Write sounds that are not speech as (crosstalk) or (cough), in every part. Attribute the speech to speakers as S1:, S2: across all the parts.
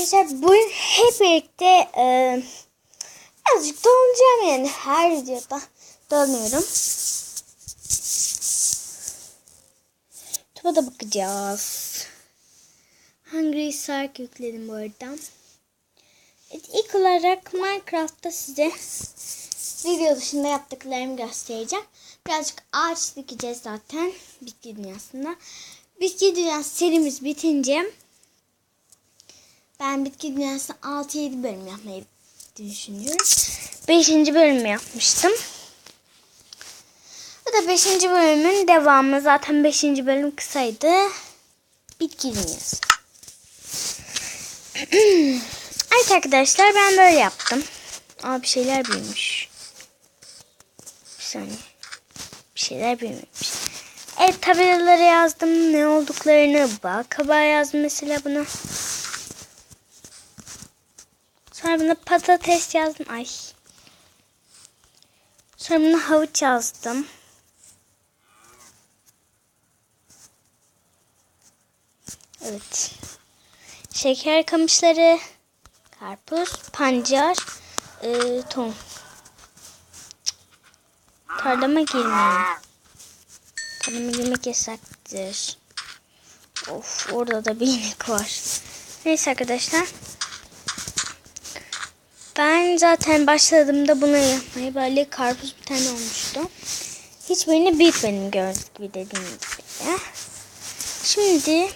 S1: arkadaşlar bugün hep birlikte e, azıcık dolanacağım yani her videoda dolanıyorum. Tuba da bakacağız. Hungry Sark yükledim bu arada. Evet, ilk olarak Minecraft'ta size video dışında yaptıklarımı göstereceğim. Birazcık ağaç dikeceğiz zaten bitki dünyasında. Bitki dünyası serimiz bitince ben bitki dünyasında 6-7 bölüm yapmayı düşünüyorum. 5. bölümü yapmıştım. Bu da 5. bölümün devamı. Zaten 5. bölüm kısaydı. Bitki dünyası. (clears throat) evet arkadaşlar ben böyle yaptım. Aa bir şeyler büyümüş. Bir saniye. Bir şeyler büyümüş. Evet tabelalara yazdım ne olduklarını. Bal kabağı yazdım mesela buna. Sonra buna patates yazdım. Ay. Sonra buna havuç yazdım. Evet. Şeker kamışları, karpuz, pancar, e, tohum. Tarlama girmeyin. Tarlama girmek yasaktır. Of orada da bir inek var. Neyse arkadaşlar. Ben zaten başladığımda bunu yapmayı böyle karpuz bir tane olmuştu. Hiçbirini büyütmedim gördüğünüz gibi dediğim gibi. Şimdi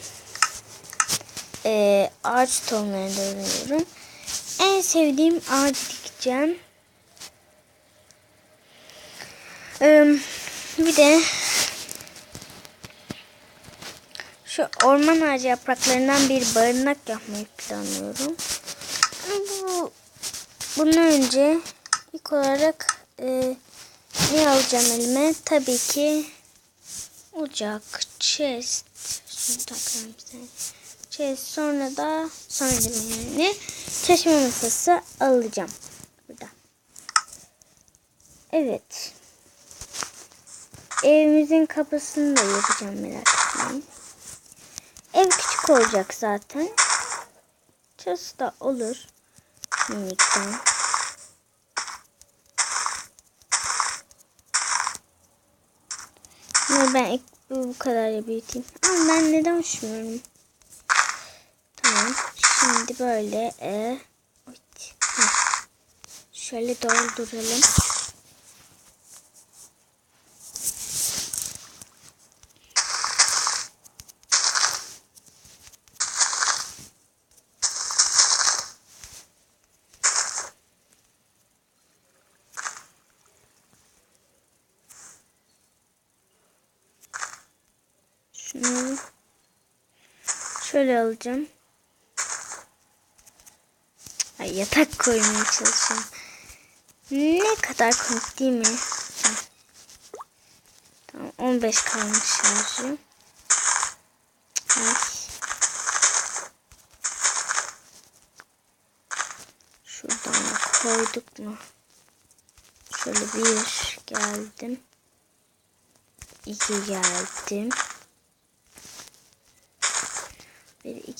S1: e, ağaç tohumlarını dönüyorum. En sevdiğim ağacı dikeceğim. E, bir de şu orman ağacı yapraklarından bir barınak yapmayı planlıyorum. Bundan önce ilk olarak e, ne alacağım elime? Tabii ki ocak, chest, şunu takalım bize. Chest sonra da sonra yani çeşme masası alacağım burada. Evet. Evimizin kapısını da yapacağım merak etmeyin. Ev küçük olacak zaten. Chest da olur. Minikten. Ama ben bu, bu kadar büyüteyim. Ama ben neden uçmuyorum? Tamam. Şimdi böyle e, şöyle dolduralım. Şunu şöyle alacağım. Ay yatak koymaya çalışıyorum. Ne kadar komik değil mi? Tamam 15 kalmış şarjı. Ay. Şuradan koyduk mu? Şöyle bir geldim. İki geldim.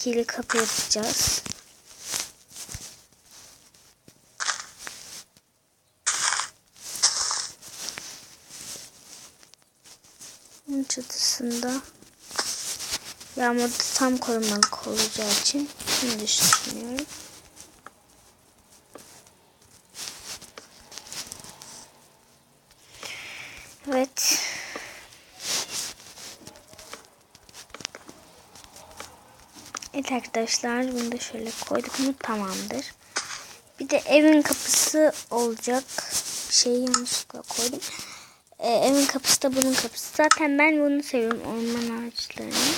S1: İkili kapı yapacağız. Bunun çatısında yağmurda tam korumalık olacağı için bunu düşünüyorum. Evet. Evet arkadaşlar bunu da şöyle koyduk mu tamamdır. Bir de evin kapısı olacak. Şeyi yanlışlıkla koydum. Ee, evin kapısı da bunun kapısı. Zaten ben bunu seviyorum orman ağaçlarını.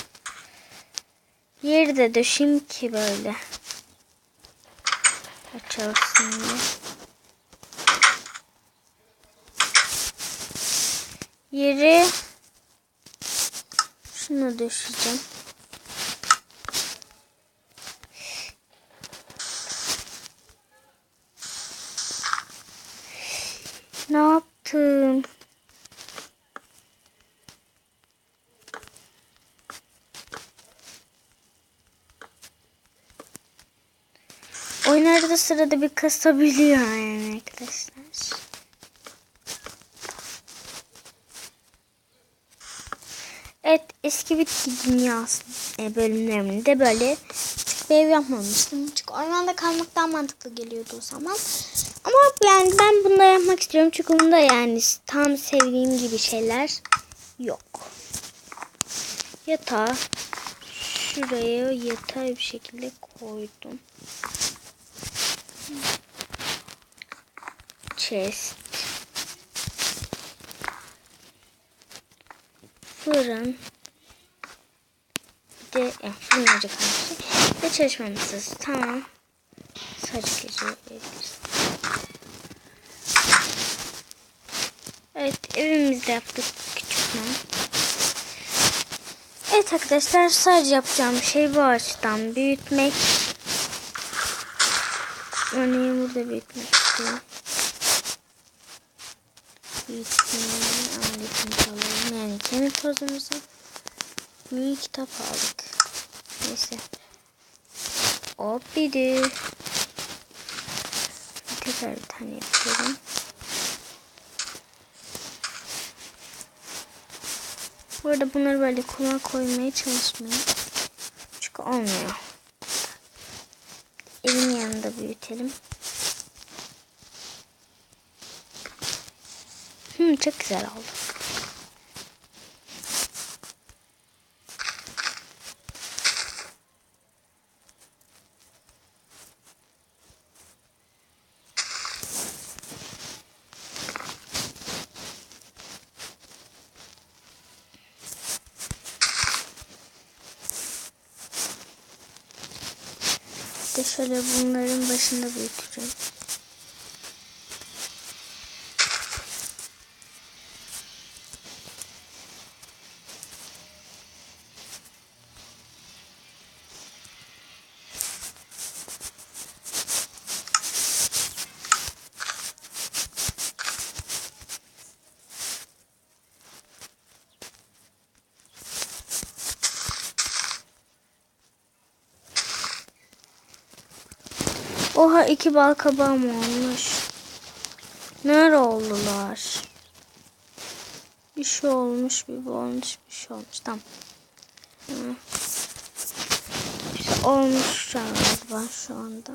S1: Yeri de döşeyim ki böyle. Açılsın diye. Yeri şunu döşeyeceğim. Ne yaptım? oyun arada sırada bir kasabiliyor yani arkadaşlar. Evet eski bitki dünyası e, bölümlerinde böyle bir ev yapmamıştım. Çünkü ormanda kalmak daha mantıklı geliyordu o zaman. Ama yani ben bunu da yapmak istiyorum. Çünkü bunda yani tam sevdiğim gibi şeyler yok. Yatağı şuraya yatağı bir şekilde koydum. Chest. Fırın. Bir de yani fırın kalmıştı. Ve çalışma masası. Tamam. Saç geçirebiliriz. Evet evimizde yaptık küçükten. Evet arkadaşlar sadece yapacağım şey bu açıdan büyütmek. Örneğin burada büyütmek istiyorum. Büyütmeyi aletimizi alalım. Yani kemik tozumuzu. Büyük kitap aldık. Neyse. Hop bidi. Tekrar bir tane yapıyorum. Bu arada bunları böyle kuma koymaya çalışmayın. Çünkü olmuyor. Evin yanında büyütelim. Hmm, çok güzel oldu. de şöyle bunların başında büyüteceğim. Oha iki bal kabağım olmuş. Nerede oldular? Bir şey olmuş, bir bu olmuş, bir şey olmuş. Tamam. Şey olmuş galiba şu anda.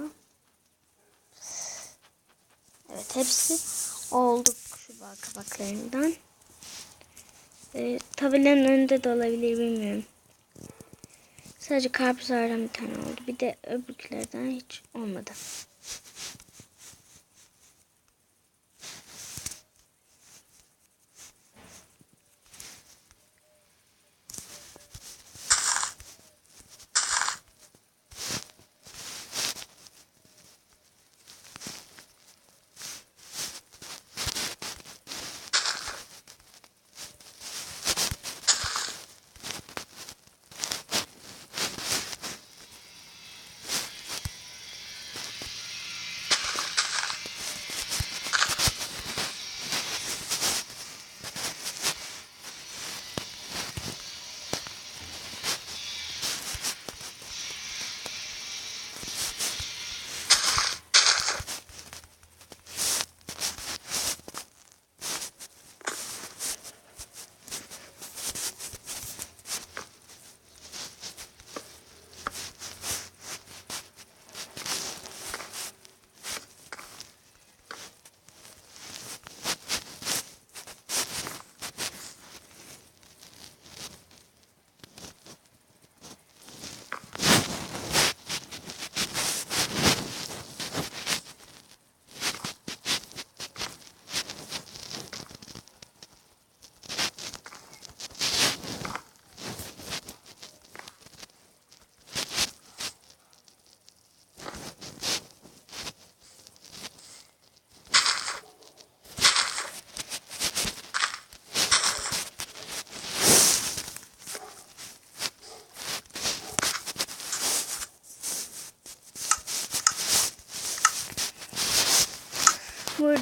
S1: Evet hepsi oldu şu bal kabaklarından. Ee, tabelanın önünde de olabilir bilmiyorum. Sadece karpuzlardan bir tane oldu. Bir de öbürkilerden hiç olmadı.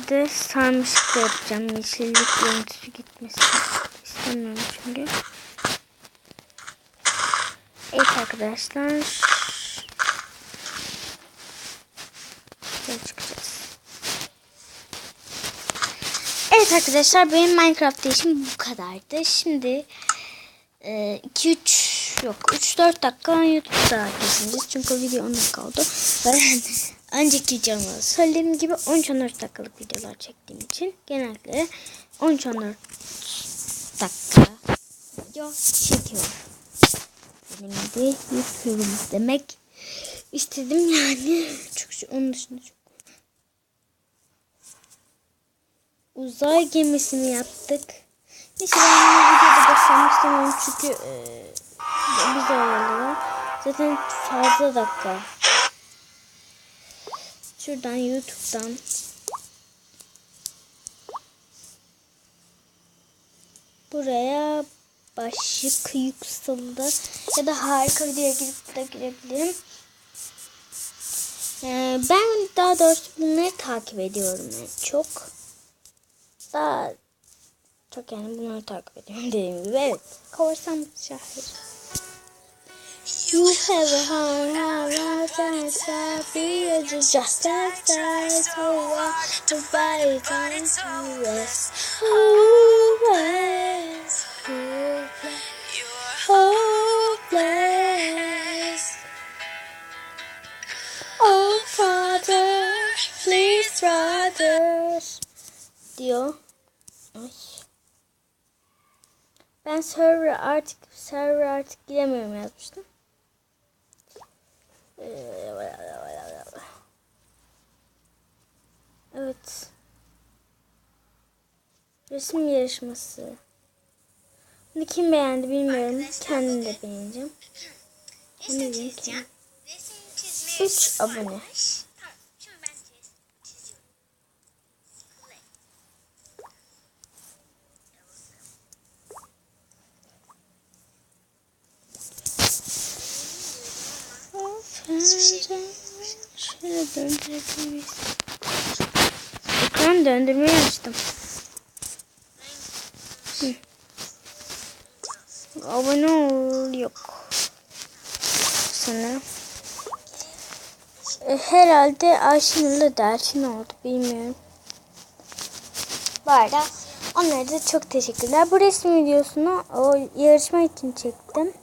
S1: Burada sarmışık yapacağım. Yeşillik görüntüsü gitmesin. İstemiyorum çünkü. Evet arkadaşlar. dışarı çıkacağız. Evet arkadaşlar benim Minecraft işim bu kadardı. Şimdi 2-3 yok 3-4 dakika YouTube'da keseceğiz. Çünkü video 10 dakika oldu. Ben (laughs) önceki videomda söylediğim gibi 13-14 dakikalık videolar çektiğim için genellikle 13-14 dakika video çekiyorum. Benim de yapıyorum demek istedim yani. (laughs) Çünkü onun dışında çok uzay gemisini yaptık. Neyse ben bunu videoda göstermek istemiyorum çünkü e, bize ayarlılar. Zaten fazla dakika. Şuradan YouTube'dan buraya başlık yükseldi ya da harika videoya girip de girebilirim. Ee, ben daha doğrusu bunları takip ediyorum yani çok. Daha çok yani bunları takip ediyorum (laughs) dediğim gibi. Evet. Korsan şahır. You have a home out outside, be just outside, so walk to fight on us. Hopeless, hopeless. Oh, Father, please, Father, deal mich. Ben server artık server artık giremiyorum yazmıştım. Evet. Resim yarışması. Bunu kim beğendi bilmiyorum. Kendim de beğeneceğim. Ki? 3 abone.
S2: Tamam. Şimdi ben çiz- çiziyorum.
S1: Şöyle döndürebiliriz. Ekran döndürmeyi açtım. Hı. Abone ol yok. Sanırım. E, herhalde Ayşenur'la Delfin oldu. Bilmiyorum. Bu arada onlara da çok teşekkürler. Bu resim videosunu o yarışma için çektim.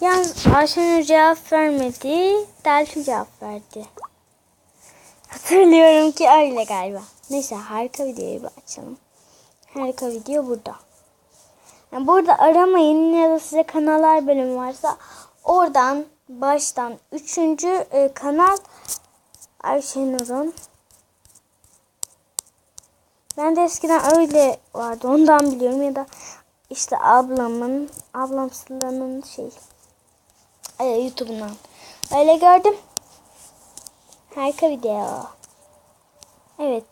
S1: Yalnız Ayşenur cevap vermedi. Delfin cevap verdi. Hatırlıyorum ki öyle galiba. Neyse harika videoyu bir açalım. Harika video burada. Yani burada aramayın ya da size kanallar bölümü varsa oradan baştan üçüncü e, kanal Ayşenur'un. Ben de eskiden öyle vardı ondan biliyorum ya da işte ablamın ablam Sıla'nın şey e, YouTube'undan öyle gördüm. Harika video. Evet.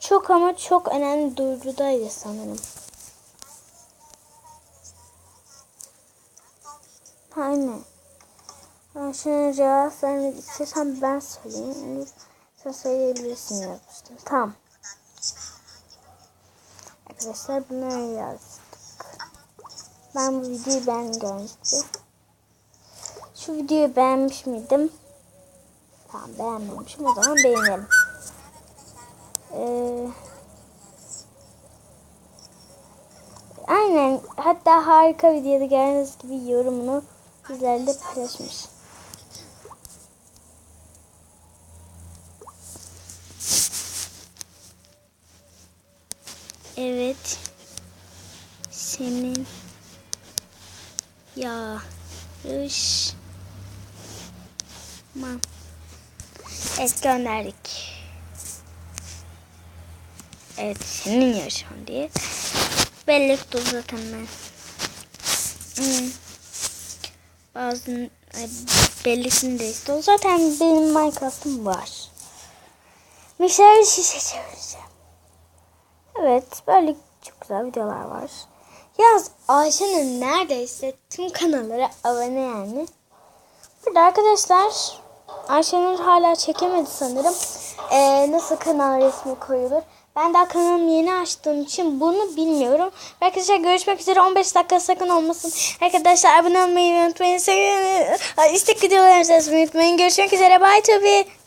S1: Çok ama çok önemli duyurudaydı sanırım. Aynen. Ben şuna cevap vermek istiyorsan ben söyleyeyim. Sen söyleyebilirsin yazmıştım. Tamam. Arkadaşlar bunları yazdık. Ben bu videoyu ben görmüştüm. Şu videoyu beğenmiş miydim? Tamam beğenmemişim. O zaman beğenelim. Ee, aynen. Hatta harika videoda gördüğünüz gibi yorumunu bizlerle paylaşmış. Evet. Senin yarış Man. Evet gönderdik. Evet senin yarışman diye. Belli tuttu zaten ben. Hmm. Bazı ay, bellisini de istiyor. Zaten benim Minecraft'ım var. Mikser şişe çevireceğim. Evet böyle çok güzel videolar var. Yalnız Ayşe'nin neredeyse tüm kanallara abone yani. Burada arkadaşlar Ayşenur hala çekemedi sanırım. Ee, nasıl kanal resmi koyulur? Ben daha kanalımı yeni açtığım için bunu bilmiyorum. Arkadaşlar görüşmek üzere 15 dakika sakın olmasın. Arkadaşlar abone olmayı unutmayın. İstek videolarınızı unutmayın. Görüşmek üzere. Bye tabi.